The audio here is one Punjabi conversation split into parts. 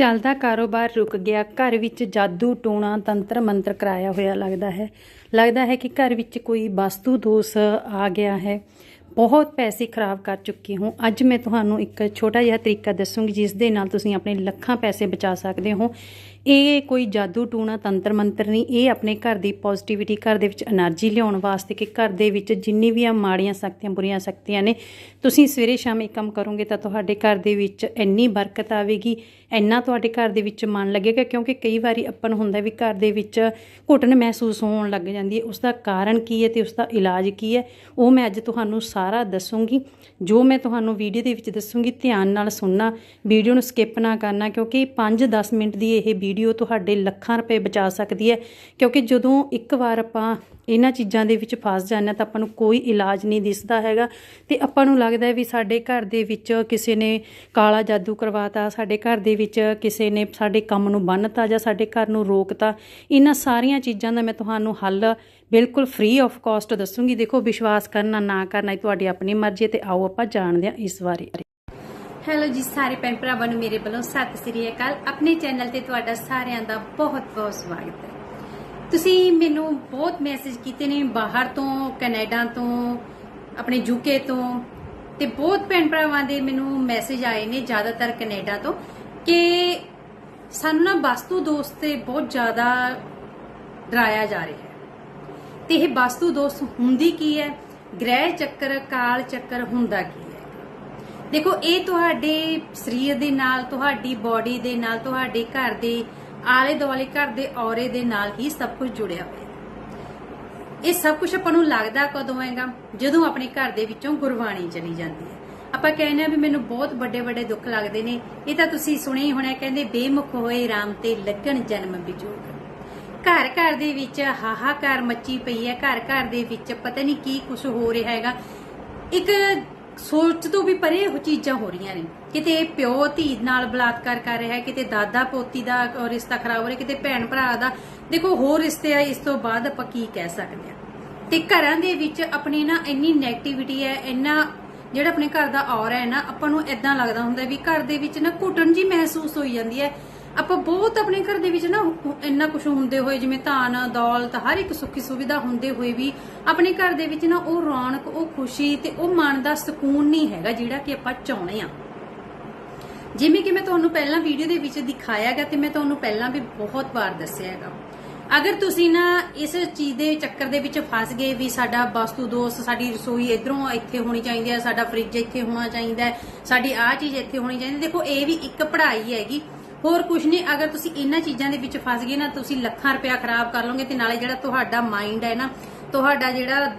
ਚੱਲਦਾ ਕਾਰੋਬਾਰ ਰੁਕ ਗਿਆ। ਘਰ ਵਿੱਚ ਜਾਦੂ, ਟੂਣਾ, ਤੰਤਰ, ਮੰਤਰ ਕਰਾਇਆ ਹੋਇਆ ਲੱਗਦਾ ਹੈ। ਲੱਗਦਾ ਹੈ ਕਿ ਘਰ ਵਿੱਚ ਕੋਈ ਵਸਤੂ ਦੋਸ਼ ਆ ਗਿਆ ਹੈ। ਬਹੁਤ ਪੈਸੇ ਖਰਾਬ ਕਰ ਚੁੱਕੀ ਹੂੰ। ਅੱਜ ਮੈਂ ਤੁਹਾਨੂੰ ਇੱਕ ਛੋਟਾ ਜਿਹਾ ਤਰੀਕਾ ਦੱਸੂੰਗੀ, ਜਿਸ ਦੇ ਨਾਲ ਤੁਸੀਂ ਆਪਣੇ ਲੱਖਾਂ ਪੈਸੇ ਬਚਾ ਸਕਦੇ ਹੋ। ਇਹ ਕੋਈ ਜਾਦੂ ਟੂਣਾ ਤੰਤਰ ਮੰਤਰ ਨਹੀਂ, ਇਹ ਆਪਣੇ ਘਰ ਦੀ ਪੋਜ਼ਿਟਿਵਿਟੀ ਘਰ ਦੇ ਵਿੱਚ એનર્ਜੀ ਲਿਆਉਣ ਵਾਸਤੇ ਕਿ ਘਰ ਦੇ ਵਿੱਚ ਜਿੰਨੀ ਵੀ ਆ ਮਾੜੀਆਂ ਸ਼ਕਤੀਆਂ ਬੁਰੀਆਂ ਸ਼ਕਤੀਆਂ ਨੇ, ਤੁਸੀਂ ਸਵੇਰੇ ਸ਼ਾਮ ਇੱਕ ਕੰਮ ਕਰੋਗੇ ਤਾਂ ਤੁਹਾਡੇ ਘਰ ਦੇ ਵਿੱਚ ਇੰਨੀ ਬਰਕਤ ਆਵੇਗੀ, ਇੰਨਾ ਤੁਹਾਡੇ ਘਰ ਦੇ ਵਿੱਚ ਮਨ ਲੱਗੇਗਾ, ਕਿਉਂਕਿ ਕਈ ਵਾਰੀ ਆਪਾਂ ਨੂੰ ਹੁੰਦਾ ਵੀ ਘਰ ਦੇ ਵਿੱਚ ਘੁਟਣ ਮਹਿਸੂਸ ਹੋਣ ਲੱਗ ਜਾਂਦੀ ਹੈ। ਉਸ ਦਾ ਕਾਰਨ ਕੀ ਹੈ ਤੇ ਉਸ ਦਾ ਇਲਾਜ ਕੀ ਹੈ, ਉਹ ਮੈਂ ਅੱਜ ਤੁਹਾਨੂੰ ਸਾਰਾ ਦੱਸੂੰਗੀ। ਜੋ ਮੈਂ ਤੁਹਾਨੂੰ ਵੀਡੀਓ ਦੇ ਵਿੱਚ ਦੱਸੂੰਗੀ, ਧਿਆਨ ਨਾਲ ਸੁਣਨਾ ਵੀਡੀਓ ਨੂੰ ਸਕਿਪ ਨਾ ਕਰਨਾ, ਕਿਉਂਕਿ 5-10 ਮਿੰਟ ਦੀ ਇਹ ਵੀਡੀਓ ਤੁਹਾਡੇ ਲੱਖਾਂ ਰੁਪਏ ਬਚਾ ਸਕਦੀ ਹੈ। ਕਿਉਂਕਿ ਜਦੋਂ ਇੱਕ ਵਾਰ ਆਪਾਂ ਇਹਨਾਂ ਚੀਜ਼ਾਂ ਦੇ ਵਿੱਚ ਫਸ ਜਾਂਦੇ ਹਾਂ ਤਾਂ ਆਪਾਂ ਨੂੰ ਕੋਈ ਇਲਾਜ ਨਹੀਂ ਦਿਸਦਾ ਹੈਗਾ। ਤੇ ਆਪਾਂ ਨੂੰ ਲੱਗਦਾ ਵੀ ਸਾਡੇ ਘਰ ਦੇ ਵਿੱਚ ਕਿਸੇ ਨੇ ਕਾਲਾ ਜਾਦੂ ਕਰਵਾਤਾ, ਸਾਡੇ ਘਰ ਦੇ ਵਿੱਚ ਕਿਸੇ ਨੇ ਸਾਡੇ ਕੰਮ ਨੂੰ ਬੰਨਤਾ ਜਾਂ ਸਾਡੇ ਘਰ ਨੂੰ ਰੋਕਤਾ, ਇਹਨਾਂ ਸਾਰੀਆਂ ਚੀਜ਼ਾਂ ਦਾ ਮੈਂ ਤੁਹਾਨੂੰ ਹੱਲ ਬਿਲਕੁਲ ਫ੍ਰੀ ਆਫ ਕਾਸਟ ਦੱਸੂੰਗੀ। ਦੇਖੋ, ਵਿਸ਼ਵਾਸ ਕਰਨਾ ਨਾ ਕਰਨਾ ਇਹ ਤੁਹਾਡੀ ਆਪਣੀ ਮਰਜ਼ੀ ਹੈ ਤੇ ਆਓ ਆਪਾਂ ਜਾਣਦੇ ਹਾਂ ਇਸ ਬਾਰੇ। ਹੈਲੋ ਜੀ ਸਾਰੇ ਭੈਣ ਭਰਾਵਾਂ ਨੂੰ ਮੇਰੇ ਵੱਲੋਂ ਸਤਿ ਸ੍ਰੀ ਅਕਾਲ। ਆਪਣੇ ਚੈਨਲ ਤੇ ਤੁਹਾਡਾ ਸਾਰਿਆਂ ਦਾ ਬਹੁਤ ਬਹੁਤ ਸਵਾਗਤ ਹੈ। ਤੁਸੀਂ ਮੈਨੂੰ ਬਹੁਤ ਮੈਸੇਜ ਕੀਤੇ ਨੇ ਬਾਹਰ ਤੋਂ, ਕੈਨੇਡਾ ਤੋਂ, ਆਪਣੇ ਯੂਕੇ ਤੋਂ ਤੇ ਬਹੁਤ ਭੈਣ ਭਰਾਵਾਂ ਦੇ ਮੈਨੂੰ ਮੈਸੇਜ ਆਏ ਨੇ ਜ਼ਿਆਦਾਤਰ ਕੈਨੇਡਾ ਤੋਂ ਕਿ ਸਾਨੂੰ ਨਾ ਵਸਤੂ ਦੋਸਤ ਤੇ ਬਹੁਤ ਜ਼ਿਆਦਾ ਡਰਾਇਆ ਜਾ ਰਿਹਾ ਹੈ। ਤੇ ਇਹ ਵਸਤੂ ਦੋਸਤ ਹੁੰਦੀ ਕੀ ਹੈ? ਗ੍ਰਹਿ ਚੱਕਰ, ਕਾਲ ਚੱਕਰ ਹੁੰਦਾ ਕੀ ਹੈ? ਦੇਖੋ, ਇਹ ਤੁਹਾਡੇ ਸਰੀਰ ਦੇ ਨਾਲ, ਤੁਹਾਡੀ ਬਾਡੀ ਦੇ ਨਾਲ, ਤੁਹਾਡੇ ਘਰ ਦੇ ਆਲੇ ਦੁਆਲੇ, ਘਰ ਦੇ ਔਰੇ ਦੇ ਨਾਲ ਹੀ ਸਭ ਕੁਝ ਜੁੜਿਆ ਹੋਇਆ ਇਹ ਸਭ ਕੁਝ ਆਪਾਂ ਨੂੰ ਲੱਗਦਾ ਕਦੋਂ ਹੈਗਾ ਜਦੋਂ ਆਪਣੇ ਘਰ ਦੇ ਵਿੱਚੋਂ ਗੁਰਬਾਣੀ ਚਲੀ ਜਾਂਦੀ ਹੈ। ਆਪਾਂ ਕਹਿੰਦੇ ਆ ਵੀ ਮੈਨੂੰ ਬਹੁਤ ਵੱਡੇ ਵੱਡੇ ਦੁੱਖ ਲੱਗਦੇ ਨੇ। ਇਹ ਤਾਂ ਤੁਸੀਂ ਸੁਣਿਆ ਹੀ ਹੋਣਾ, ਕਹਿੰਦੇ ਬੇਮੁਖ ਹੋਏ RAM ਤੇ ਲੱਗਣ ਜਨਮ ਵਿਜੋਗ ਘਰ ਘਰ ਦੇ ਵਿੱਚ ਹਾਹਾਕਾਰ ਮੱਚੀ ਪਈ ਹੈ। ਘਰ ਘਰ ਦੇ ਵਿੱਚ ਪਤਾ ਨਹੀਂ ਕੀ ਕੁਝ ਹੋ ਰਿਹਾ ਹੈਗਾ। ਇੱਕ ਸੋਚ ਤੋਂ ਵੀ ਪਰੇ ਉਹ ਚੀਜ਼ਾਂ ਹੋ ਰਹੀਆਂ ਨੇ। ਕਿਤੇ ਪਿਓ ਧੀ ਨਾਲ ਬਲਾਤਕਾਰ ਕਰ ਰਿਹਾ ਹੈ, ਕਿਤੇ ਦਾਦਾ ਪੋਤੀ ਦਾ ਰਿਸ਼ਤਾ ਖਰਾਬ ਹੋ ਰਿਹਾ, ਕਿਤੇ ਭੈਣ ਭਰਾ ਦਾ। ਦੇਖੋ, ਹੋਰ ਰਿਸ਼ਤੇ ਆ, ਇਸ ਤੋਂ ਬਾਅਦ ਆਪਾਂ ਕੀ ਕਹਿ ਸਕਦੇ ਆ ਤੇ ਘਰਾਂ ਦੇ ਵਿੱਚ ਆਪਣੀ ਨਾ ਇੰਨੀ 네ਗੇਟਿਵਿਟੀ ਹੈ, ਇੰਨਾ ਜਿਹੜਾ ਆਪਣੇ ਘਰ ਦਾ ਔਰ ਹੈ ਨਾ, ਆਪਾਂ ਨੂੰ ਇਦਾਂ ਲੱਗਦਾ ਹੁੰਦਾ ਵੀ ਘਰ ਦੇ ਵਿੱਚ ਨਾ ਘੁੱਟਣ ਜੀ ਮਹਿਸੂਸ ਹੋਈ ਜਾਂਦੀ ਹੈ। ਆਪਾਂ ਬਹੁਤ ਆਪਣੇ ਘਰ ਦੇ ਵਿੱਚ ਨਾ ਇੰਨਾ ਕੁਝ ਹੁੰਦੇ ਹੋਏ, ਜਿਵੇਂ ਧਨ, ਦੌਲਤ, ਹਰ ਇੱਕ ਸੁੱਖੀ ਸੁਵਿਧਾ ਹੁੰਦੇ ਹੋਏ ਵੀ ਆਪਣੇ ਘਰ ਦੇ ਵਿੱਚ ਨਾ ਉਹ ਰੌਣਕ, ਉਹ ਖੁਸ਼ੀ ਤੇ ਉਹ ਮਨ ਦਾ ਸਕੂਨ ਨਹੀਂ ਹੈਗਾ ਜਿਹੜਾ ਕਿ ਆਪਾਂ ਚਾਹੁੰਦੇ ਆ ਜਿਵੇਂ ਕਿ ਮੈਂ ਤੁਹਾਨੂੰ ਪਹਿਲਾਂ ਵੀਡੀਓ ਦੇ ਵਿੱਚ ਦਿਖਾਇਆਗਾ ਤੇ ਮੈਂ ਤੁਹਾਨੂੰ ਪਹਿਲਾਂ ਵੀ ਬਹੁਤ ਵਾਰ ਦੱਸਿਆ ਹੈਗਾ। ਅਗਰ ਤੁਸੀਂ ਨਾ ਇਸ ਚੀਜ਼ ਦੇ ਚੱਕਰ ਦੇ ਵਿੱਚ ਫਸ ਗਏ ਵੀ ਸਾਡਾ ਵਸਤੂ ਦੋਸਤ ਸਾਡੀ ਰਸੋਈ ਇਧਰੋਂ ਇੱਥੇ ਹੋਣੀ ਚਾਹੀਦੀ ਹੈ, ਸਾਡਾ ਫ੍ਰਿਜ ਇੱਥੇ ਹੋਣਾ ਚਾਹੀਦਾ ਹੈ, ਸਾਡੀ ਆਹ ਚੀਜ਼ ਇੱਥੇ ਹੋਣੀ ਚਾਹੀਦੀ ਦੇਖੋ ਇਹ ਵੀ ਇੱਕ ਪੜ੍ਹਾਈ ਹੈਗੀ। ਹੋਰ ਕੁਝ ਨਹੀਂ, ਅਗਰ ਤੁਸੀਂ ਇਹਨਾਂ ਚੀਜ਼ਾਂ ਦੇ ਵਿੱਚ ਫਸ ਗਏ ਨਾ, ਤੁਸੀਂ ਲੱਖਾਂ ਰੁਪਇਆ ਖਰਾਬ ਕਰ ਲਓਗੇ ਤੇ ਨਾਲੇ ਜਿਹੜਾ ਤੁਹਾਡਾ ਮਾਈਂਡ ਹੈ ਨਾ, ਤੁਹਾਡਾ ਜਿਹੜਾ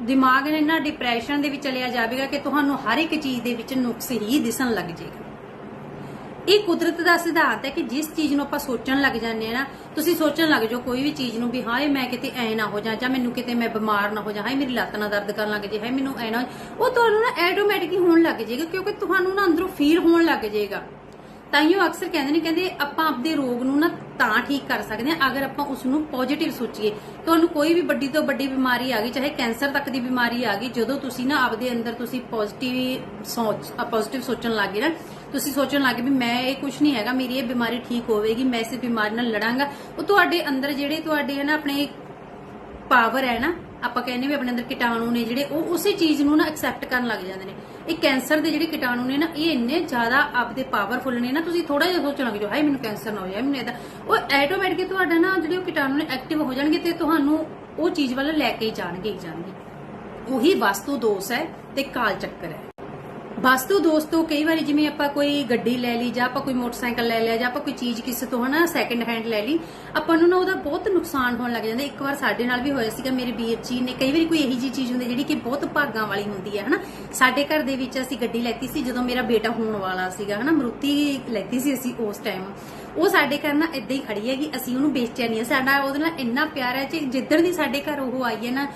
ਦਿਮਾਗ ਨੇ ਨਾ ਡਿਪਰੈਸ਼ਨ ਦੇ ਵਿੱਚ ਚਲਿਆ ਜਾਵੇਗਾ ਕਿ ਤੁਹਾਨੂੰ ਹਰ ਇੱਕ ਚੀਜ਼ ਦੇ ਵਿੱਚ ਨੁਕਸ ਹੀ ਦਿਸਣ ਲੱਗ ਜਾਏਗਾ। ਇਹ ਕੁਦਰਤ ਦਾ ਸਿਧਾਂਤ ਹੈ ਕਿ ਜਿਸ ਚੀਜ਼ ਨੂੰ ਆਪਾਂ ਸੋਚਣ ਲੱਗ ਜਾਂਦੇ ਆ ਨਾ, ਤੁਸੀਂ ਸੋਚਣ ਲੱਗ ਜਾਓ ਕੋਈ ਵੀ ਚੀਜ਼ ਨੂੰ ਵੀ, ਹਾਏ ਮੈਂ ਕਿਤੇ ਐ ਨਾ ਹੋ ਜਾ, ਜਾਂ ਮੈਨੂੰ ਕਿਤੇ ਮੈਂ ਬਿਮਾਰ ਨਾ ਹੋ ਜਾ, ਹਾਏ ਮੇਰੀ ਲੱਤ ਨਾ ਦਰਦ ਕਰਨ ਲੱਗ ਜੇ ਹਾਏ ਮੈਨੂੰ ਐ ਨਾ ਹੋ- ਉਹ ਤੁਹਾਨੂੰ ਨਾ ਆਟੋਮੈਟਿਕ ਹੀ ਹੋਣ ਲੱਗ ਜਾਏਗਾ ਕਿਉਂਕਿ ਤੁਹਾਨੂੰ ਨਾ ਅੰਦਰੋਂ ਫੀਲ ਹੋਣ ਲੱਗ ਜਾਏਗਾ। ਤਾਈਓ ਅਕਸਰ ਕਹਿੰਦੇ ਨੇ, ਕਹਿੰਦੇ ਆਪਾਂ ਆਪਦੇ ਰੋਗ ਨੂੰ ਨਾ ਤਾਂ ਠੀਕ ਕਰ ਸਕਦੇ ਹਾਂ ਅਗਰ ਆਪਾਂ ਉਸ ਨੂੰ ਪੋਜ਼ਿਟਿਵ ਸੋਚੀਏ। ਤੁਹਾਨੂੰ ਕੋਈ ਵੀ ਵੱਡੀ ਤੋਂ ਵੱਡੀ ਬਿਮਾਰੀ ਆ ਗਈ, ਚਾਹੇ ਕੈਂਸਰ ਤੱਕ ਦੀ ਬਿਮਾਰੀ ਆ ਗਈ, ਜਦੋਂ ਤੁਸੀਂ ਨਾ ਆਪਦੇ ਅੰਦਰ ਤੁਸੀਂ ਪੋਜ਼ਿਟਿਵ ਸੋਚ ਪੋਜ਼ਿਟਿਵ ਸੋਚਣ ਲੱਗੇ ਨਾ, ਤੁਸੀਂ ਸੋਚਣ ਲੱਗੇ ਵੀ ਮੈਂ ਇਹ ਕੁਝ ਨਹੀਂ ਹੈਗਾ, ਮੇਰੀ ਇਹ ਬਿਮਾਰੀ ਠੀਕ ਹੋਵੇਗੀ, ਮੈਂ ਇਸ ਬਿਮਾਰੀ ਨਾਲ ਲੜਾਂਗਾ। ਉਹ ਤੁਹਾਡੇ ਅੰਦਰ ਜਿਹੜੇ ਤੁਹਾਡੇ ਨਾ ਆਪਣੇ ਪਾਵਰ ਹੈ ਨਾ, ਆਪਾਂ ਕਹਿੰਦੇ ਵੀ ਆਪਣੇ ਅੰਦਰ ਕੀਟਾਣੂ ਨੇ ਜਿਹੜੇ, ਉਹ ਉਸੇ ਚੀਜ਼ ਨੂੰ ਨਾ ਐਕਸੈਪਟ ਕਰਨ ਲੱਗ ਜਾਂਦੇ ਨੇ। ਇਹ ਕੈਂਸਰ ਦੇ ਜਿਹੜੇ ਕੀਟਾਣੂ ਨੇ ਨਾ, ਇਹ ਇੰਨੇ ਜ਼ਿਆਦਾ ਆਪਦੇ ਪਾਵਰਫੁਲ ਨੇ ਨਾ, ਤੁਸੀਂ ਥੋੜਾ ਜਿਹਾ ਸੋਚਣਾ ਲੱਗ ਜਾਓ, ਹਾਏ, ਮੈਨੂੰ ਕੈਂਸਰ ਨਾ ਹੋ ਜਾਏ, ਮੈਨੂੰ ਇਹਦਾ ਉਹ ਆਟੋਮੈਟਿਕਲੀ ਤੁਹਾਡਾ ਨਾ ਜਿਹੜੇ ਉਹ ਕੀਟਾਣੂ ਨੇ ਐਕਟਿਵ ਹੋ ਜਾਣਗੇ ਤੇ ਤੁਹਾਨੂੰ ਉਹ ਚੀਜ਼ ਵੱਲ ਲੈ ਕੇ ਜਾਣਗੇ, ਹੀ ਜਾਣਗੇ। ਉਹੀ ਵਸਤੂ ਦੋਸ਼ ਹੈ ਤੇ ਕਾਲ ਚੱਕਰ ਹੈ। ਵਸਤੂ ਦੋਸਤੋ ਕਈ ਵਾਰੀ ਜਿਵੇਂ ਆਪਾਂ ਕੋਈ ਗੱਡੀ ਲੈ ਲਈ ਜਾਂ ਆਪਾਂ ਕੋਈ ਮੋਟਰਸਾਈਕਲ ਲੈ ਲਿਆ ਜਾਂ ਆਪਾਂ ਕੋਈ ਚੀਜ਼ ਕਿਸੇ ਤੋਂ ਹਨਾ ਸੈਕੰਡ ਹੈਂਡ ਲੈ ਲਈ, ਆਪਾਂ ਨੂੰ ਨਾ ਉਹਦਾ ਬਹੁਤ ਨੁਕਸਾਨ ਹੋਣ ਲੱਗ ਜਾਂਦਾ। ਇੱਕ ਵਾਰ ਸਾਡੇ ਨਾਲ ਵੀ ਹੋਇਆ ਸੀਗਾ, ਮੇਰੇ ਵੀਰ ਜੀ ਨੇ ਕਈ ਵਾਰੀ ਕੋਈ ਇਹੀ ਜੀ ਚੀਜ਼ ਹੁੰਦੀ ਜਿਹੜੀ ਕਿ ਬਹੁਤ ਭਾਗਾਂ ਵਾਲੀ ਹੁੰਦੀ ਹੈ, ਹਨਾ। ਸਾਡੇ ਘਰ ਦੇ ਵਿੱਚ ਅਸੀਂ ਗੱਡੀ ਲੈਤੀ ਸੀ ਜਦੋਂ ਮੇਰਾ ਬੇਟਾ ਹੋਣ ਵਾਲਾ ਸੀਗਾ, ਹਨਾ। ਮਰੂਤੀ ਲੈਤੀ ਸੀ ਅਸੀਂ ਉਸ ਟਾਈਮ ਉਹ ਸਾਡੇ ਘਰ ਨਾ ਇਦਾਂ ਹੀ ਖੜੀ ਹੈਗੀ, ਅਸੀਂ ਉਹਨੂੰ ਵੇਚਿਆ ਨਹੀਂ ਸਾਡਾ ਉਹਦੇ ਨਾਲ ਇੰਨਾ ਪਿਆਰ ਹੈ ਕਿ ਜਿੱਦਣ ਦੀ ਸਾਡੇ ਘਰ ਉਹ ਆਈ ਹੈ ਨਾ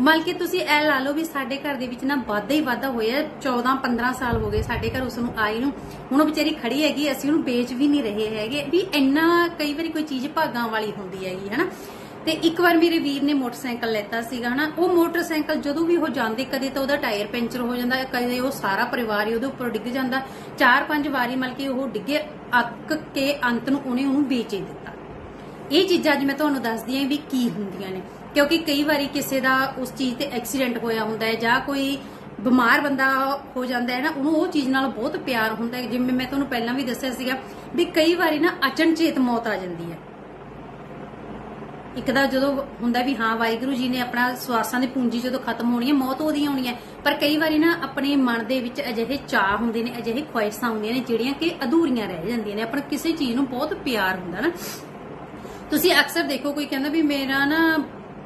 ਮਤਲਬ ਕੇ ਤੁਸੀਂ ਇਹ ਲਾ ਲਓ ਵੀ ਸਾਡੇ ਘਰ ਦੇ ਵਿੱਚ ਨਾ ਵਾਧਾ ਹੀ ਵਾਧਾ ਹੋਇਆ। 14 15 ਸਾਲ ਹੋ ਗਏ ਸਾਡੇ ਘਰ ਉਸ ਨੂੰ ਆਈ ਨੂੰ। ਹੁਣ ਉਹ ਵਿਚਾਰੀ ਖੜੀ ਹੈਗੀ, ਅਸੀਂ ਉਹਨੂੰ ਵੇਚ ਵੀ ਨਹੀਂ ਰਹੇ ਹੈਗੇ। ਵੀ ਇੰਨਾ ਕਈ ਵਾਰੀ ਕੋਈ ਚੀਜ਼ ਭਾਗਾਂ ਵਾਲੀ ਹੁੰਦੀ ਹੈਗੀ, ਹਨਾ? ਤੇ ਇੱਕ ਵਾਰ ਮੇਰੇ ਵੀਰ ਨੇ ਮੋਟਰਸਾਈਕਲ ਲੈਤਾ ਸੀਗਾ, ਹਨਾ? ਉਹ ਮੋਟਰਸਾਈਕਲ ਜਦੋਂ ਵੀ ਉਹ ਜਾਂਦੇ, ਕਦੇ ਤਾਂ ਉਹਦਾ ਟਾਇਰ ਪੈਂਚਰ ਹੋ ਜਾਂਦਾ, ਕਦੇ ਉਹ ਸਾਰਾ ਪਰਿਵਾਰ ਹੀ ਉਹਦੇ ਉੱਪਰ ਡਿੱਗ ਜਾਂਦਾ। ਚਾਰ, ਪੰਜ ਵਾਰੀ ਮਤਲਬ ਕੇ ਉਹ ਡਿੱਗੇ, ਅੱਕ ਕੇ ਅੰਤ ਨੂੰ ਉਹਨੇ ਉਹਨੂੰ ਵੇਚ ਹੀ ਦਿੱਤਾ। ਇਹ ਚੀਜ਼ਾਂ ਅੱਜ ਮੈਂ ਤੁਹਾਨੂੰ ਦੱਸਦੀ ਹਾਂ ਵੀ ਕੀ ਹੁੰਦੀਆਂ ਨੇ। ਕਿਉਂਕਿ ਕਈ ਵਾਰੀ ਕਿਸੇ ਦਾ ਉਸ ਚੀਜ਼ ਤੇ ਐਕਸੀਡੈਂਟ ਹੋਇਆ ਹੁੰਦਾ ਹੈ ਜਾਂ ਕੋਈ ਬਿਮਾਰ ਬੰਦਾ ਹੋ ਜਾਂਦਾ ਹੈ ਨਾ, ਉਹਨੂੰ ਉਹ ਚੀਜ਼ ਨਾਲ ਬਹੁਤ ਪਿਆਰ ਹੁੰਦਾ ਹੈ। ਜਿਵੇਂ ਮੈਂ ਤੁਹਾਨੂੰ ਪਹਿਲਾਂ ਵੀ ਦੱਸਿਆ ਸੀਗਾ ਵੀ ਕਈ ਵਾਰੀ ਨਾ ਅਚਨਚੇਤ ਮੌਤ ਆ ਜਾਂਦੀ ਹੈ। ਇੱਕ ਦਾ ਜਦੋਂ ਹੁੰਦਾ ਵੀ ਹਾਂ, ਵਾਹਿਗੁਰੂ ਜੀ ਨੇ ਆਪਣਾ ਸਵਾਸਾਂ ਦੀ ਪੂੰਜੀ ਜਦੋਂ ਖਤਮ ਹੋਣੀ ਹੈ, ਮੌਤ ਉਹਦੀ ਆਉਣੀ ਹੈ। ਪਰ ਕਈ ਵਾਰੀ ਨਾ ਆਪਣੇ ਮਨ ਦੇ ਵਿੱਚ ਅਜਿਹੇ ਚਾਹ ਹੁੰਦੇ ਨੇ, ਅਜਿਹੇ ਖੁਆਇਸ਼ਾਂ ਹੁੰਦੀਆਂ ਨੇ, ਜਿਹੜੀਆਂ ਕਿ ਅਧੂਰੀਆਂ ਰਹਿ ਜਾਂਦੀਆਂ ਨੇ। ਆਪਣਾ ਕਿਸੇ ਚੀਜ਼ ਨੂੰ ਬਹੁਤ ਪਿਆਰ ਹੁੰਦਾ ਨਾ। ਤੁਸੀਂ ਅਕਸਰ ਦੇਖੋ, ਕੋਈ ਕਹਿੰਦਾ ਵੀ ਮੇਰਾ ਨਾ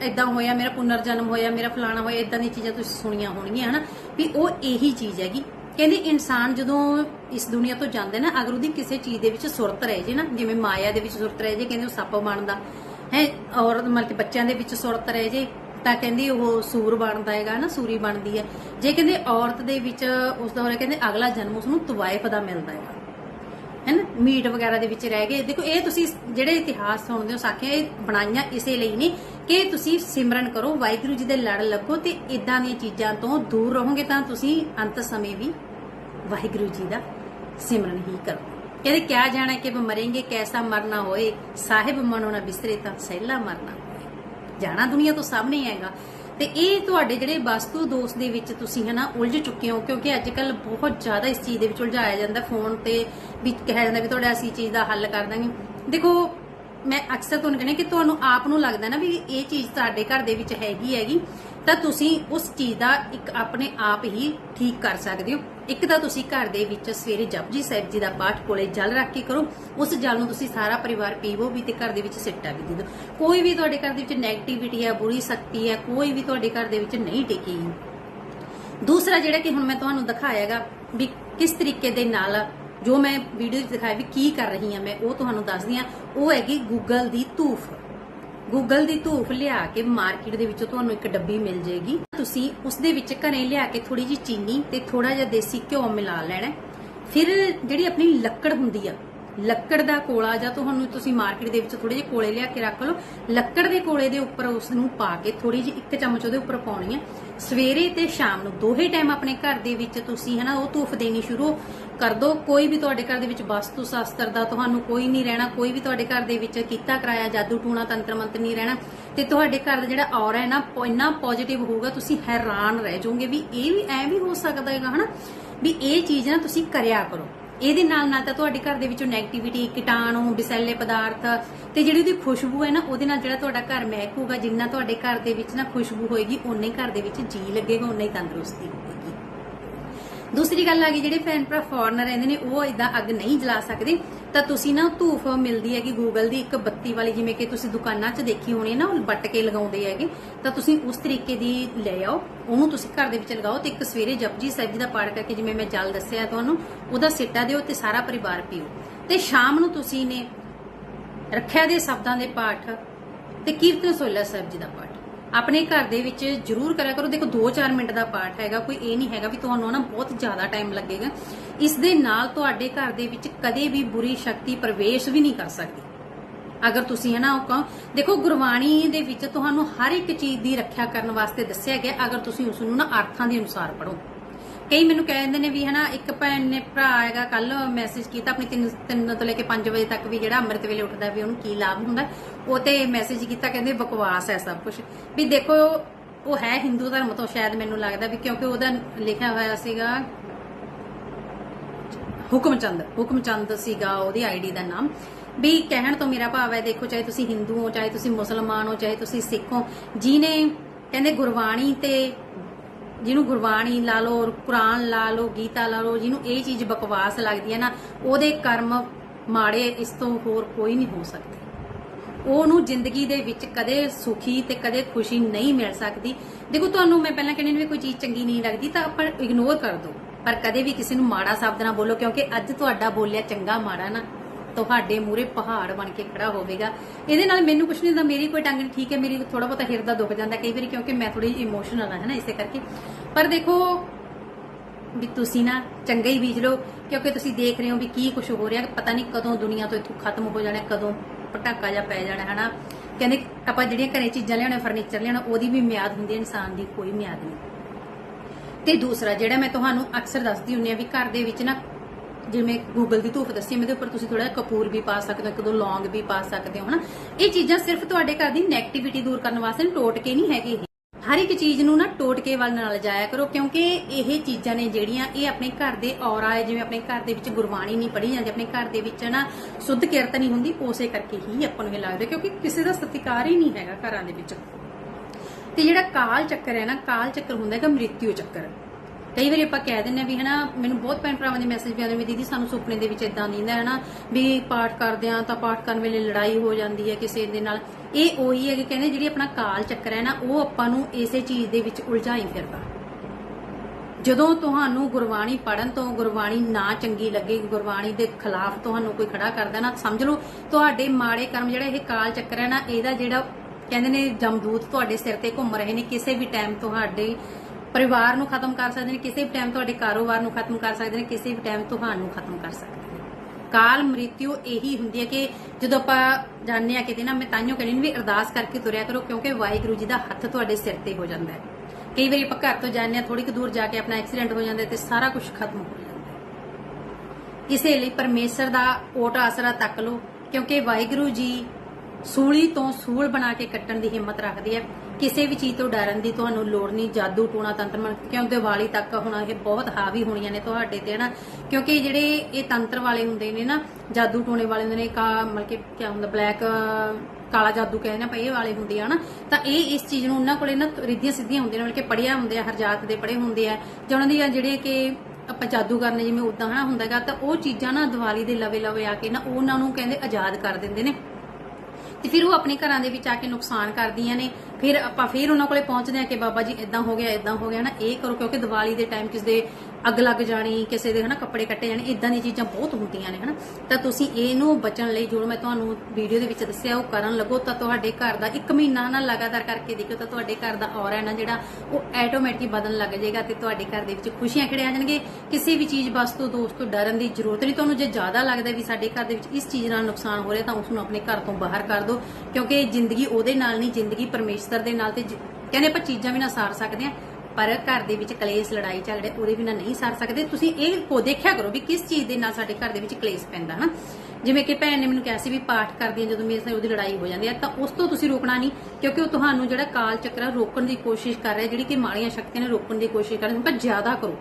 ਇਦਾਂ ਹੋਇਆ, ਮੇਰਾ ਪੁਨਰ ਜਨਮ ਹੋਇਆ, ਮੇਰਾ ਫਲਾਣਾ ਹੋਇਆ ਇਦਾਂ ਦੀਆਂ ਚੀਜ਼ਾਂ ਤੁਸੀਂ ਸੁਣੀਆਂ ਹੋਣਗੀਆਂ, ਹਨਾ? ਵੀ ਉਹ ਇਹੀ ਚੀਜ਼ ਹੈਗੀ। ਕਹਿੰਦੇ ਇਨਸਾਨ ਜਦੋਂ ਇਸ ਦੁਨੀਆ ਤੋਂ ਜਾਂਦਾ ਨਾ, ਅਗਰ ਉਹਦੀ ਕਿਸੇ ਚੀਜ਼ ਦੇ ਵਿੱਚ ਸੁਰਤ ਰਹਿ ਜੇ ਨਾ, ਜਿਵੇਂ ਮਾਇਆ ਦੇ ਵਿੱਚ ਸੁਰਤ ਰਹਿ ਜੇ, ਕਹਿੰਦੇ ਉਹ ਸੱਪ ਬਣਦਾ, ਹੈ? ਔਰਤ ਮਤਲਬ ਕਿ ਬੱਚਿਆਂ ਦੇ ਵਿੱਚ ਸੁਰਤ ਰਹਿ ਜੇ, ਤਾਂ ਕਹਿੰਦੀ ਉਹ ਸੂਰ ਬਣਦਾ ਹੈਗਾ ਨਾ ਸੂਰੀ ਬਣਦੀ ਹੈ। ਜੇ ਕਹਿੰਦੇ ਔਰਤ ਦੇ ਵਿੱਚ ਉਸ ਦਾ ਹੋਇਆ ਕਹਿੰਦੇ ਅਗਲਾ ਜਨਮ ਉਸ ਨੂੰ ਤਵਾਇਫ ਦਾ ਮਿਲਦਾ ਹੈਗਾ। ਹੈਨਾ? ਮੀਟ ਵਗੈਰਾ ਦੇ ਵਿੱਚ ਰਹਿ ਗਏ। ਦੇਖੋ, ਇਹ ਤੁਸੀਂ ਜਿਹੜੇ ਇਤਿਹਾਸ ਸੁਣਦੇ ਹੋ ਸਾਖੀਆਂ, ਇਹ ਬਣਾਈਆਂ ਇਸੇ ਲਈ ਨੇ ਕਿ ਤੁਸੀਂ ਸਿਮਰਨ ਕਰੋ, ਵਾਹਿਗੁਰੂ ਜੀ ਦੇ ਲੜ ਲੱਗੋ ਤੇ ਇਦਾਂ ਦੀਆਂ ਚੀਜ਼ਾਂ ਤੋਂ ਦੂਰ ਰਹੋਗੇ ਤਾਂ ਤੁਸੀਂ ਅੰਤ ਸਮੇਂ ਵੀ ਵਾਹਿਗੁਰੂ ਜੀ ਦਾ ਸਿਮਰਨ ਹੀ ਕਰੋ। ਕਹਿੰਦੇ, ਕਿਆ ਜਾਣਾ ਕਿ ਮਰेंगे ਕੈਸਾ ਮਰਨਾ ਹੋਏ? ਸਾਹਿਬ ਮਨੋ ਨਾ ਬਿਸਰੇ ਤਾਂ ਸਹਿਲਾ ਮਰਨਾ ਹੋਏ। ਜਾਣਾ ਦੁਨੀਆ ਤੋਂ ਸਾਹਮਣੇ ਹੈਗਾ ਤੇ ਇਹ ਤੁਹਾਡੇ ਜਿਹੜੇ ਵਸਤੂ ਦੋਸ਼ ਦੇ ਵਿੱਚ ਤੁਸੀਂ ਹਨਾ ਉਲਝ ਚੁੱਕੇ ਹੋ, ਕਿਉਂਕਿ ਅੱਜ ਕੱਲ ਬਹੁਤ ਜ਼ਿਆਦਾ ਇਸ ਚੀਜ਼ ਦੇ ਵਿੱਚ ਉਲਝਾਇਆ ਜਾਂਦਾ ਫੋਨ ਤੇ ਵੀ ਕਿਹਾ ਜਾਂਦਾ ਵੀ ਤੁਹਾਡਾ ਅਸੀਂ ਚੀਜ਼ ਦਾ ਹੱਲ ਕਰ ਦਾਂਗੇ। ਦੇਖੋ, ਮੈਂ ਅਕਸਰ ਤੁਹਾਨੂੰ ਕਹਿੰਦੀ ਕਿ ਤੁਹਾਨੂੰ ਆਪ ਨੂੰ ਲੱਗਦਾ ਨਾ ਵੀ ਇਹ ਚੀਜ਼ ਤੁਹਾਡੇ ਘਰ ਦੇ ਵਿੱਚ ਹੈਗੀ ਹੈਗੀ, ਤਾਂ ਤੁਸੀਂ ਉਸ ਚੀਜ਼ ਦਾ ਇੱਕ ਆਪਣੇ ਆਪ ਹੀ ਠੀਕ ਕਰ ਸਕਦੇ ਹੋ। ਇੱਕ ਤਾਂ ਤੁਸੀਂ ਘਰ ਦੇ ਵਿੱਚ ਸਵੇਰੇ ਜਪਜੀ ਸਾਹਿਬ ਜੀ ਦਾ ਪਾਠ ਕੋਲੇ ਜਲ ਰੱਖ ਕੇ ਕਰੋ, ਉਸ ਜਲ ਨੂੰ ਤੁਸੀਂ ਸਾਰਾ ਪਰਿਵਾਰ ਪੀਵੋ ਵੀ ਤੇ ਘਰ ਦੇ ਵਿੱਚ ਸਿੱਟਾ ਵੀ ਦੇ ਦਿਓ। ਕੋਈ ਵੀ ਤੁਹਾਡੇ ਘਰ ਦੇ ਵਿੱਚ ਨੈਗੇਟਿਵਿਟੀ ਹੈ, ਬੁਰੀ ਸ਼ਕਤੀ ਹੈ, ਕੋਈ ਵੀ ਤੁਹਾਡੇ ਘਰ ਦੇ ਵਿੱਚ ਨਹੀਂ ਟਿਕੀ। ਦੂਸਰਾ ਜਿਹੜਾ ਕਿ ਹੁਣ ਮੈਂ ਤੁਹਾਨੂੰ ਦਿਖਾਇਆਗਾ ਵੀ ਕਿਸ ਤਰੀਕੇ ਦੇ ਨਾਲ ਜੋ ਮੈਂ ਵੀਡੀਓ ਵਿੱਚ ਦਿਖਾਇਆ ਵੀ ਕੀ ਕਰ ਰਹੀ ਹਾਂ ਮੈਂ, ਉਹ ਤੁਹਾਨੂੰ ਦੱਸਦੀ ਹਾਂ। ਉਹ ਹੈਗੀ ਗੂਗਲ ਦੀ ਧੂਫ। ਗੂਗਲ ਦੀ ਧੂਫ ਲਿਆ ਕੇ ਮਾਰਕੀਟ ਦੇ ਵਿੱਚੋਂ ਤੁਹਾਨੂੰ ਇੱਕ ਡੱਬੀ ਮਿਲ ਜੇਗੀ। ਤੁਸੀਂ ਉਸ ਦੇ ਵਿੱਚ ਘਰੇ ਲਿਆ ਕੇ ਥੋੜੀ ਜਿਹੀ ਚੀਨੀ ਤੇ ਥੋੜਾ ਜਿਹਾ ਦੇਸੀ ਘਿਓ ਮਿਲਾ ਲੈਣਾ ਫਿਰ ਜਿਹੜੀ ਆਪਣੀ ਲੱਕੜ ਹੁੰਦੀ ਆ ਲੱਕੜ ਦਾ ਕੋਲਾ ਜਾਂ ਤੁਹਾਨੂੰ ਤੁਸੀਂ ਮਾਰਕੀਟ ਦੇ ਵਿੱਚ ਥੋੜੇ ਜਿਹੇ ਕੋਲੇ ਲਿਆ ਕੇ ਰੱਖ ਲਓ। ਲੱਕੜ ਦੇ ਕੋਲੇ ਦੇ ਉੱਪਰ ਉਸ ਨੂੰ ਪਾ ਕੇ ਥੋੜੀ ਜਿਹੀ ਇੱਕ ਚਮਚ ਉਹਦੇ ਉੱਪਰ ਪਾਉਣੀ ਹੈ ਸਵੇਰੇ ਤੇ ਸ਼ਾਮ ਨੂੰ ਦੋਹੇ ਟਾਈਮ ਆਪਣੇ ਘਰ ਦੇ ਵਿੱਚ ਤੁਸੀਂ ਹਨਾ ਉਹ ਧੂਫ ਦੇਣੀ ਸ਼ੁਰੂ ਕਰ ਦਿਓ ਕੋਈ ਵੀ ਤੁਹਾਡੇ ਘਰ ਦੇ ਵਿੱਚ ਵਸਤੂ ਸ਼ਾਸਤਰ ਦਾ ਤੁਹਾਨੂੰ ਕੋਈ ਨਹੀਂ ਰਹਿਣਾ, ਕੋਈ ਵੀ ਤੁਹਾਡੇ ਘਰ ਦੇ ਵਿੱਚ ਕੀਤਾ ਕਰਾਇਆ ਜਾਦੂ ਟੂਣਾ ਤੰਤਰ ਮੰਤਰ ਨਹੀਂ ਰਹਿਣਾ ਤੇ ਤੁਹਾਡੇ ਘਰ ਦਾ ਜਿਹੜਾ ਔਰਾ ਹੈ ਨਾ ਇੰਨਾ ਪੋਜ਼ਿਟਿਵ ਹੋਊਗਾ, ਤੁਸੀਂ ਹੈਰਾਨ ਰਹਿ ਜਾਓਗੇ ਵੀ ਇਹ ਵੀ ਐ ਵੀ ਹੋ ਸਕਦਾ ਹੈਗਾ ਹਨਾ। ਵੀ ਇਹ ਚੀਜ਼ ਨਾ ਤੁਸੀਂ ਕਰਿਆ ਕਰੋ। ਇਹਦੇ ਨਾਲ ਨਾਲ ਤਾਂ ਤੁਹਾਡੇ ਘਰ ਦੇ ਵਿੱਚੋਂ 네ਗੇਟਿਵਿਟੀ ਕੀਟਾਣੂ ਵਿਸੈਲੇ ਪਦਾਰਥ ਤੇ ਜਿਹੜੀ ਉਹਦੀ ਖੁਸ਼ਬੂ ਹੈ ਨਾ, ਉਹਦੇ ਨਾਲ ਜਿਹੜਾ ਤੁਹਾਡਾ ਘਰ ਮਹਿਕੂਗਾ ਜਿੰਨਾ ਤੁਹਾਡੇ ਘਰ ਦੇ ਵਿੱਚ ਨਾ ਖੁਸ਼ਬੂ ਹੋਏਗੀ, ਓਨੇ ਘਰ ਦੇ ਵਿੱਚ ਜੀ ਲੱਗੇਗਾ, ਓਨੇ ਹੀ ਤੰਦਰੁਸਤੀ ਹੋਵੇਗੀ ਦੂਸਰੀ ਗੱਲ ਆ ਗਈ, ਜਿਹੜੇ ਭੈਣ ਭਰਾ ਫੋਰਨਰ ਰਹਿੰਦੇ ਨੇ, ਉਹ ਇਦਾਂ ਅੱਗ ਨਹੀਂ ਜਲਾ ਸਕਦੇ। ਤਾਂ ਤੁਸੀਂ ਨਾ ਧੂਫ ਮਿਲਦੀ ਹੈਗੀ ਗੂਗਲ ਦੀ ਇੱਕ ਬੱਤੀ ਵਾਲੀ, ਜਿਵੇਂ ਕਿ ਤੁਸੀਂ ਦੁਕਾਨਾਂ 'ਚ ਦੇਖੀ ਹੋਣੀ ਨਾ, ਉਹ ਵੱਟ ਕੇ ਲਗਾਉਂਦੇ ਹੈਗੇ, ਤਾਂ ਤੁਸੀਂ ਉਸ ਤਰੀਕੇ ਦੀ ਲੈ ਆਓ। ਉਹਨੂੰ ਤੁਸੀਂ ਘਰ ਦੇ ਵਿੱਚ ਲਗਾਓ ਤੇ ਇੱਕ ਸਵੇਰੇ ਜਪਜੀ ਸਾਹਿਬ ਜੀ ਦਾ ਪਾਠ ਕਰਕੇ ਜਿਵੇਂ ਮੈਂ ਜਲ ਦੱਸਿਆ ਤੁਹਾਨੂੰ, ਉਹਦਾ ਸਿੱਟਾ ਦਿਓ ਤੇ ਸਾਰਾ ਪਰਿਵਾਰ ਪੀਓ। ਤੇ ਸ਼ਾਮ ਨੂੰ ਤੁਸੀਂ ਨੇ ਰੱਖਿਆ ਦੇ ਸ਼ਬਦਾਂ ਦੇ ਪਾਠ ਤੇ ਕੀਰਤਨ ਸੋਲਾ ਸਾਹਿਬ ਜੀ ਦਾ ਪਾਠ। ਆਪਣੇ ਘਰ ਦੇ ਵਿੱਚ ਜ਼ਰੂਰ ਕਰਿਆ ਕਰੋ। ਦੇਖੋ 2-4 ਮਿੰਟ ਦਾ ਪਾਠ ਹੈਗਾ, ਕੋਈ ਇਹ ਨਹੀਂ ਹੈਗਾ ਵੀ ਤੁਹਾਨੂੰ ਨਾ ਬਹੁਤ ਜ਼ਿਆਦਾ ਟਾਈਮ ਲੱਗੇਗਾ। ਇਸ ਦੇ ਨਾਲ ਤੁਹਾਡੇ ਘਰ ਦੇ ਵਿੱਚ ਕਦੇ ਵੀ ਬੁਰੀ ਸ਼ਕਤੀ ਪ੍ਰਵੇਸ਼ ਵੀ ਨਹੀਂ ਕਰ ਸਕਦੀ। ਅਗਰ ਤੁਸੀਂ ਹੈ ਨਾ ਉਹ ਕਹੋ, ਦੇਖੋ, ਗੁਰਬਾਣੀ ਦੇ ਵਿੱਚ ਤੁਹਾਨੂੰ ਹਰ ਇੱਕ ਚੀਜ਼ ਦੀ ਰੱਖਿਆ ਕਰਨ ਵਾਸਤੇ ਦੱਸਿਆ ਗਿਆ, ਅਗਰ ਤੁਸੀਂ ਉਸ ਨੂੰ ਨਾ ਅਰਥਾਂ ਦੇ ਅਨੁਸਾਰ ਪੜੋ ਕਈ ਮੈਨੂੰ ਕਹਿੰਦੇ ਨੇ ਵੀ ਹਨਾ, ਇੱਕ ਭੈਣ ਨੇ ਭਰਾ ਹੈਗਾ ਕੱਲ ਮੈਸੇਜ ਕੀਤਾ ਆਪਣੀ 3 3 ਤੋਂ ਲੈ ਕੇ 5 ਵਜੇ ਤੱਕ ਵੀ ਜਿਹੜਾ ਅੰਮ੍ਰਿਤ ਵੇਲੇ ਉੱਠਦਾ ਵੀ ਉਹਨੂੰ ਕੀ ਲਾਭ ਹੁੰਦਾ। ਉਹ ਤੇ ਮੈਸੇਜ ਕੀਤਾ, ਕਹਿੰਦੇ ਬਕਵਾਸ ਹੈ ਸਭ ਕੁਝ ਵੀ ਦੇਖੋ, ਉਹ ਹੈ ਹਿੰਦੂ ਧਰਮ ਤੋਂ ਸ਼ਾਇਦ ਮੈਨੂੰ ਲੱਗਦਾ ਵੀ ਕਿਉਂਕਿ ਉਹਦਾ ਲਿਖਿਆ ਹੋਇਆ ਸੀਗਾ ਹੁਕਮਚੰਦ ਹੁਕਮਚੰਦ ਸੀਗਾ ਉਹਦੀ ਆਈਡੀ ਦਾ ਨਾਮ। ਵੀ ਕਹਿਣ ਤੋਂ ਮੇਰਾ ਭਾਵ ਹੈ, ਦੇਖੋ, ਚਾਹੇ ਤੁਸੀਂ ਹਿੰਦੂ ਹੋ, ਚਾਹੇ ਤੁਸੀਂ ਮੁਸਲਮਾਨ ਹੋ, ਚਾਹੇ ਤੁਸੀਂ ਸਿੱਖ ਹੋ, ਜਿਹਨੇ, ਕਹਿੰਦੇ ਗੁਰਬਾਣੀ ਤੇ ਜਿਹਨੂੰ ਗੁਰਬਾਣੀ ਲਾ ਲਓ, ਔਰ ਕੁਰਾਨ ਲਾ ਲਓ, ਗੀਤਾ ਲਾ ਲਓ, ਜਿਹਨੂੰ ਇਹ ਚੀਜ਼ ਬਕਵਾਸ ਲੱਗਦੀ ਹੈ ਨਾ, ਉਹਦੇ ਕਰਮ ਮਾੜੇ ਇਸ ਤੋਂ ਹੋਰ ਕੋਈ ਨਹੀਂ ਹੋ ਸਕਦੇ। ਉਹਨੂੰ ਜ਼ਿੰਦਗੀ ਦੇ ਵਿੱਚ ਕਦੇ ਸੁਖੀ ਤੇ ਕਦੇ ਖੁਸ਼ੀ ਨਹੀਂ ਮਿਲ ਸਕਦੀ। ਦੇਖੋ, ਤੁਹਾਨੂੰ ਮੈਂ ਪਹਿਲਾਂ ਕਹਿੰਦੀ ਵੀ ਕੋਈ ਚੀਜ਼ ਚੰਗੀ ਨਹੀਂ ਲੱਗਦੀ, ਤਾਂ ਆਪਾਂ ਇਗਨੋਰ ਕਰ ਦਿਓ ਪਰ ਕਦੇ ਵੀ ਕਿਸੇ ਨੂੰ ਮਾੜਾ ਸ਼ਬਦ ਨਾ ਬੋਲੋ, ਕਿਉਂਕਿ ਅੱਜ ਤੁਹਾਡਾ ਬੋਲਿਆ ਚੰਗਾ ਮਾੜਾ ਨਾ। ਤੁਹਾਡੇ ਮੂਰੇ ਪਹਾੜ ਬਣ ਕੇ ਖੜਾ ਹੋਵੇਗਾ। ਇਹਦੇ ਨਾਲ ਮੈਨੂੰ ਕੁਝ ਨਹੀਂ ਹੁੰਦਾ, ਮੇਰੀ ਕੋਈ ਟੰਗ ਨਹੀਂ ਠੀਕ ਹੈ, ਮੇਰੀ ਥੋੜਾ ਬਹੁਤਾ ਹਿਰਦਾ ਦੁਖ ਜਾਂਦਾ ਕਈ ਵਾਰੀ ਕਿਉਂਕਿ ਮੈਂ ਥੋੜੀ ਇਮੋਸ਼ਨਲ ਹਾਂ ਹੈ ਇਸੇ ਕਰਕੇ। ਪਰ ਦੇਖੋ, ਵੀ ਤੁਸੀਂ ਨਾ ਚੰਗਾ ਹੀ ਬੀਜ ਲਓ, ਕਿਉਂਕਿ ਤੁਸੀਂ ਦੇਖ ਰਹੇ ਹੋ ਵੀ ਕੀ ਕੁਝ ਹੋ ਰਿਹਾ, ਪਤਾ ਨਹੀਂ ਕਦੋਂ ਦੁਨੀਆ ਤੋਂ ਇੱਥੋਂ ਖਤਮ ਹੋ ਜਾਣਾ, ਕਦੋਂ ਪਟਾਕਾ ਜਾਂ ਪੈ ਜਾਣਾ, ਹਨਾ। ਕਹਿੰਦੇ ਆਪਾਂ ਜਿਹੜੀਆਂ ਘਰੇ ਚੀਜ਼ਾਂ ਲਿਆਉਣਾ ਫਰਨੀਚਰ ਲਿਆਉਣਾ, ਉਹਦੀ ਵੀ ਮਿਆਦ ਹੁੰਦੀ ਹੈ, ਇਨਸਾਨ ਦੀ ਕੋਈ ਮਿਆਦ ਨਹੀਂ। ਤੇ ਦੂਸਰਾ ਜਿਹੜਾ ਮੈਂ ਤੁਹਾਨੂੰ ਅਕਸਰ ਦੱਸਦੀ ਹੁੰਦੀ ਆ ਵੀ ਘਰ ਦੇ ਵਿੱਚ ਨਾ ਜਿਵੇਂ ਗੂਗਲ ਦੀ ਧੂਫ ਦੱਸੀ ਮੈਂ ਦੇ ਉੱਪਰ ਤੁਸੀਂ ਥੋੜਾ ਕਪੂਰ ਵੀ ਪਾ ਸਕਦੇ ਹੋ, ਇੱਕ ਦੋ ਲੌਂਗ ਵੀ ਪਾ ਸਕਦੇ ਹੋ, ਹਨਾ? ਇਹ ਚੀਜ਼ਾਂ ਸਿਰਫ ਤੁਹਾਡੇ ਘਰ ਦੀ ਨੈਗੇਟਿਵਿਟੀ ਦੂਰ ਕਰਨ ਵਾਸਤੇ ਟੋਟਕੇ ਨਹੀਂ ਹੈਗੇ ਹਰ ਇੱਕ ਚੀਜ਼ ਨੂੰ ਨਾ ਟੋਟਕੇ ਵੱਲ ਨਾਲ ਜਾਇਆ ਕਰੋ, ਕਿਉਂਕਿ ਇਹ ਚੀਜ਼ਾਂ ਨੇ ਜਿਹੜੀਆਂ ਇਹ ਆਪਣੇ ਘਰ ਦੇ ਔਰਾ ਹੈ, ਜਿਵੇਂ ਆਪਣੇ ਘਰ ਦੇ ਵਿੱਚ ਗੁਰਬਾਣੀ ਨਹੀਂ ਪੜ੍ਹੀ ਜਾਂਦੀ, ਆਪਣੇ ਘਰ ਦੇ ਵਿੱਚ ਨਾ ਸੁੱਧ ਕਿਰਤ ਨਹੀਂ ਹੁੰਦੀ, ਉਸੇ ਕਰਕੇ ਹੀ ਆਪਾਂ ਨੂੰ ਇਹ ਲੱਗਦਾ, ਕਿਉਂਕਿ ਕਿਸੇ ਦਾ ਸਤਿਕਾਰ ਹੀ ਨਹੀਂ ਹੈਗਾ ਘਰਾਂ ਦੇ ਵਿੱਚ। ਤੇ ਜਿਹੜਾ ਕਾਲ ਚੱਕਰ ਹੈ ਨਾ, ਕਾਲ ਚੱਕਰ ਹੁੰਦਾ ਹੈਗਾ ਮ੍ਰਿਤਿੂ ਚੱਕਰ। ਕਈ ਵਾਰੀ ਆਪਾਂ ਕਹਿ ਦਿੰਦੇ ਵੀ ਹਨਾ, ਮੈਨੂੰ ਬਹੁਤ ਭੈਣ ਭਰਾਵਾਂ ਦੇ ਮੈਸੇਜ ਵੀ ਆਉਂਦੇ ਵੀ ਦੀਦੀ ਸਾਨੂੰ ਸੁਪਨੇ ਦੇ ਵਿੱਚ ਇਦਾਂ ਦਿੰਦਾ ਹੈ ਵੀ ਪਾਠ ਕਰਦੇ ਆ ਤਾਂ ਪਾਠ ਕਰਨ ਵੇਲੇ ਲੜਾਈ ਹੋ ਜਾਂਦੀ ਹੈ ਕਿਸੇ ਦੇ ਨਾਲ। ਇਹ ਉਹੀ ਹੈ ਕਿ ਕਹਿੰਦੇ ਜਿਹੜੀ ਆਪਣਾ ਕਾਲ ਚੱਕਰ ਹੈ ਨਾ, ਉਹ ਆਪਾਂ ਨੂੰ ਇਸੇ ਚੀਜ਼ ਦੇ ਵਿੱਚ ਉਲਝਾਈ ਫਿਰਦਾ। ਜਦੋਂ ਤੁਹਾਨੂੰ ਗੁਰਬਾਣੀ ਪੜਨ ਤੋਂ ਗੁਰਬਾਣੀ ਨਾ ਚੰਗੀ ਲੱਗੇ, ਗੁਰਬਾਣੀ ਦੇ ਖਿਲਾਫ ਤੁਹਾਨੂੰ ਕੋਈ ਖੜਾ ਕਰਦਾ ਨਾ, ਸਮਝ ਲਓ, ਤੁਹਾਡੇ ਮਾੜੇ ਕਰਮ ਜਿਹੜਾ ਇਹ ਕਾਲ ਚੱਕਰ ਹੈ ਨਾ, ਇਹਦਾ ਜਿਹੜਾ ਕਹਿੰਦੇ ਨੇ ਜਮਦੂਤ ਤੁਹਾਡੇ ਸਿਰ ਤੇ ਘੁੰਮ ਰਹੇ ਨੇ, ਕਿਸੇ ਵੀ ਟਾਈਮ ਤੁਹਾਡੇ ਪਰਿਵਾਰ ਨੂੰ ਖਤਮ ਕਰ ਸਕਦੇ ਨੇ, ਕਿਸੇ ਵੀ ਟਾਈਮ ਤੁਹਾਡੇ ਕਾਰੋਬਾਰ ਨੂੰ ਖਤਮ ਕਰ ਸਕਦੇ ਨੇ, ਕਿਸੇ ਵੀ ਟਾਈਮ ਤੁਹਾਨੂੰ ਖਤਮ ਕਰ ਸਕਦੇ ਨੇ। ਕਾਲ ਮ੍ਰਿਤਿਉ ਇਹੀ ਹੁੰਦੀ ਹੈ ਕਿ ਜਦੋਂ ਆਪਾਂ ਜਾਣਦੇ ਆ ਕਿਤੇ ਨਾ, ਮੈਂ ਤਾਈਓ ਕਹਿੰਦੀ ਵੀ ਅਰਦਾਸ ਕਰਕੇ ਤੁਰਿਆ ਕਰੋ, ਕਿਉਂਕਿ ਵਾਹਿਗੁਰੂ ਜੀ ਦਾ ਹੱਥ ਤੁਹਾਡੇ ਸਿਰ ਤੇ ਹੋ ਜਾਂਦਾ ਹੈ। ਕਈ ਵਾਰੀ ਆਪਾਂ ਘਰ ਤੋਂ ਜਾਂਦੇ ਆ ਥੋੜੀ ਕੁ ਦੂਰ ਜਾ ਕੇ ਆਪਣਾ ਐਕਸੀਡੈਂਟ ਹੋ ਜਾਂਦਾ ਤੇ ਸਾਰਾ ਕੁਝ ਖਤਮ ਹੋ ਜਾਂਦਾ ਇਸੇ ਲਈ ਪਰਮੇਸ਼ਰ ਦਾ ਓਟ ਆਸਰਾ ਤੱਕ ਲਓ, ਕਿਉਂਕਿ ਵਾਹਿਗੁਰੂ ਜੀ ਸੂਲੀ ਤੋਂ ਸੂਲ ਬਣਾ ਕੇ ਕੱਟਣ ਦੀ ਹਿੰਮਤ ਰੱਖਦੀ ਹੈ। ਕਿਸੇ ਵੀ ਚੀਜ਼ ਤੋਂ ਡਰਨ ਦੀ ਤੁਹਾਨੂੰ ਲੋੜ ਨਹੀਂ, ਜਾਦੂ ਟੂਣਾ ਤੰਤਰ ਮਨ ਕਿਉਂ ਦੀਵਾਲੀ ਤੱਕ ਹੁਣ ਇਹ ਬਹੁਤ ਹਾਵੀ ਹੋਣੀਆਂ ਨੇ ਤੁਹਾਡੇ ਤੇ, ਹਨਾ? ਕਿਉਂਕਿ ਜਿਹੜੇ ਇਹ ਤੰਤਰ ਵਾਲੇ ਹੁੰਦੇ ਨੇ ਨਾ, ਜਾਦੂ ਟੂਣੇ ਵਾਲੇ ਹੁੰਦੇ ਨੇ, ਕਾ, ਮਤਲਬ ਕਿ ਕੀ ਹੁੰਦਾ, ਬਲੈਕ, ਕਾਲਾ ਜਾਦੂ ਕਹਿੰਦੇ ਨੇ ਪਏ ਵਾਲੇ ਹੁੰਦੇ ਆ ਨਾ ਤਾਂ ਇਹ ਇਸ ਚੀਜ਼ ਨੂੰ ਉਹਨਾਂ ਕੋਲੇ ਨਾ ਰਿੱਧੀਆਂ ਸਿੱਧੀਆਂ ਹੁੰਦੀਆਂ ਨੇ, ਮਤਲਬ ਕਿ ਪੜਿਆ ਹੁੰਦੇ ਆ, ਹਰ ਜਾਤ ਦੇ ਪੜੇ ਹੁੰਦੇ ਆ, ਜਾਂ ਉਹਨਾਂ ਦੀਆਂ ਜਿਹੜੇ ਕਿ ਆਪਾਂ ਜਾਦੂ ਕਰਨੇ, ਜਿਵੇਂ ਉਦਾਂ ਹਨਾ ਹੁੰਦਾਗਾ ਤਾਂ ਉਹ ਚੀਜ਼ਾਂ ਨਾ ਦੀਵਾਲੀ ਦੇ ਲਵੇ ਲਵੇ ਆ ਕੇ ਨਾ ਉਹਨਾਂ ਨੂੰ ਕਹਿੰਦੇ ਆਜ਼ਾਦ ਕਰ ਦਿੰਦੇ ਨੇ। ਤੇ ਫਿਰ ਉਹ ਆਪਣੇ ਘਰਾਂ ਦੇ ਵਿੱਚ ਆ ਕੇ ਨੁਕਸਾਨ ਕਰਦੀਆਂ ਨੇ ਫਿਰ ਆਪਾਂ ਫਿਰ ਉਹਨਾਂ ਕੋਲੇ ਪਹੁੰਚਦੇ ਆ ਕਿ ਬਾਬਾ ਜੀ ਇਦਾਂ ਹੋ ਗਿਆ ਇਦਾਂ ਹੋ ਗਿਆ ਨਾ ਇਹ ਕਰੋ, ਕਿਉਂਕਿ ਦੀਵਾਲੀ ਦੇ ਟਾਈਮ ਕਿਸੇ ਦੇ ਅੱਗ ਲੱਗ ਜਾਣੀ, ਕਿਸੇ ਦੇ ਹਨਾ ਕੱਪੜੇ ਕੱਟੇ ਜਾਣੇ ਇਦਾਂ ਦੀਆਂ ਚੀਜ਼ਾਂ ਬਹੁਤ ਹੁੰਦੀਆਂ ਨੇ ਹਨਾ। ਤਾਂ ਤੁਸੀਂ ਇਹਨੂੰ ਬਚਣ ਲਈ ਜੋ ਮੈਂ ਤੁਹਾਨੂੰ ਵੀਡੀਓ ਦੇ ਵਿੱਚ ਦੱਸਿਆ, ਉਹ ਕਰਨ ਲੱਗੋ, ਤਾਂ ਤੁਹਾਡੇ ਘਰ ਦਾ ਇੱਕ ਮਹੀਨਾ ਨਾ ਲਗਾਤਾਰ ਕਰਕੇ ਦੇਖੋ ਤਾਂ ਤੁਹਾਡੇ ਘਰ ਦਾ ਔਰਾ ਹੈ ਨਾ ਜਿਹੜਾ, ਉਹ ਆਟੋਮੈਟਿਕ ਬਦਲਣ ਲੱਗ ਜਾਏਗਾ ਤੇ ਤੁਹਾਡੇ ਘਰ ਦੇ ਵਿੱਚ ਖੁਸ਼ੀਆਂ ਖਿੜੇ ਆ ਜਾਣਗੇ। ਕਿਸੇ ਵੀ ਚੀਜ਼ ਵਸਤੂ, ਦੋਸਤੋ, ਡਰਨ ਦੀ ਜ਼ਰੂਰਤ ਨਹੀਂ ਤੁਹਾਨੂੰ, ਜੇ ਜ਼ਿਆਦਾ ਲੱਗਦਾ ਵੀ ਸਾਡੇ ਘਰ ਦੇ ਵਿੱਚ ਇਸ ਚੀਜ਼ ਨਾਲ ਨੁਕਸਾਨ ਹੋ ਰਿਹਾ, ਤਾਂ ਉਸ ਨੂੰ ਆਪਣੇ ਘਰ ਤੋਂ ਬਾਹਰ ਕਰ ਦਿਓ, ਕਿਉਂਕਿ ਜ਼ਿੰਦਗੀ ਉਹਦੇ ਨਾਲ ਨਹੀਂ, ਜ਼ਿੰਦਗੀ ਪਰਮੇਸ਼ਰ ਦੇ ਨਾਲ ਤੇ ਕਹਿੰਦੇ ਆਪਾਂ ਚੀਜ਼ਾਂ ਵੀ ਨਾ ਸਾਰ ਸਕਦੇ ਆ ਪਰ ਘਰ ਦੇ ਵਿੱਚ ਕਲੇਸ਼, ਲੜਾਈ, ਝਗੜੇ ਉਹਦੇ ਬਿਨਾਂ ਨਹੀਂ ਸਰ ਸਕਦੇ। ਤੁਸੀਂ ਇਹ ਕੋ ਦੇਖਿਆ ਕਰੋ ਵੀ ਕਿਸ ਚੀਜ਼ ਦੇ ਨਾਲ ਸਾਡੇ ਘਰ ਦੇ ਵਿੱਚ ਕਲੇਸ਼ ਪੈਂਦਾ, ਹਨਾ? ਜਿਵੇਂ ਕਿ ਭੈਣ ਨੇ ਮੈਨੂੰ ਕਿਹਾ ਸੀ ਵੀ ਪਾਠ ਕਰਦੀ ਜਦੋਂ ਮੇਰੇ ਨਾਲ ਉਹਦੀ ਲੜਾਈ ਹੋ ਜਾਂਦੀ ਹੈ, ਤਾਂ ਉਸ ਤੋਂ ਤੁਸੀਂ ਰੋਕਣਾ ਨਹੀਂ, ਕਿਉਂਕਿ ਉਹ ਤੁਹਾਨੂੰ ਜਿਹੜਾ ਕਾਲ ਚੱਕਰ ਰੋਕਣ ਦੀ ਕੋਸ਼ਿਸ਼ ਕਰ ਰਿਹਾ, ਜਿਹੜੀ ਕਿ ਮਾੜੀਆਂ ਸ਼ਕਤੀਆਂ ਨੇ ਰੋਕਣ ਦੀ ਕੋਸ਼ਿਸ਼ ਕਰ ਰਹੀ, ਪਰ ਜ਼ਿਆਦਾ ਕਰੋ।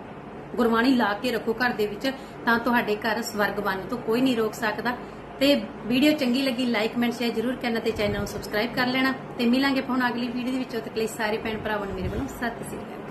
ਗੁਰਬਾਣੀ ਲਾ ਕੇ ਰੱਖੋ ਘਰ ਦੇ ਵਿੱਚ, ਤਾਂ ਤੁਹਾਡੇ ਘਰ ਸਵਰਗ ਬਣਨ ਤੋਂ ਕੋਈ ਨਹੀਂ ਰੋਕ ਸਕਦਾ। ਤੇ ਵੀਡੀਓ ਚੰਗੀ ਲੱਗੀ ਲਾਈਕ ਕਮੈਂਟ ਸ਼ੇਅਰ ਜਰੂਰ ਕਰਨਾ ਤੇ ਚੈਨਲ ਨੂੰ ਸਬਸਕ੍ਰਾਈਬ ਕਰ ਲੈਣਾ। ਤੇ ਮਿਲਾਂਗੇ ਫਿਰ ਹੁਣ ਅਗਲੀ ਵੀਡੀਓ ਦੇ ਵਿੱਚ, ਉਦੋਂ ਤੱਕ ਲਈ ਸਾਰੇ ਭੈਣ ਭਰਾਵਾਂ ਨੂੰ ਮੇਰੇ ਵੱਲੋਂ ਸਤਿ ਸ੍ਰੀ ਅਕਾਲ।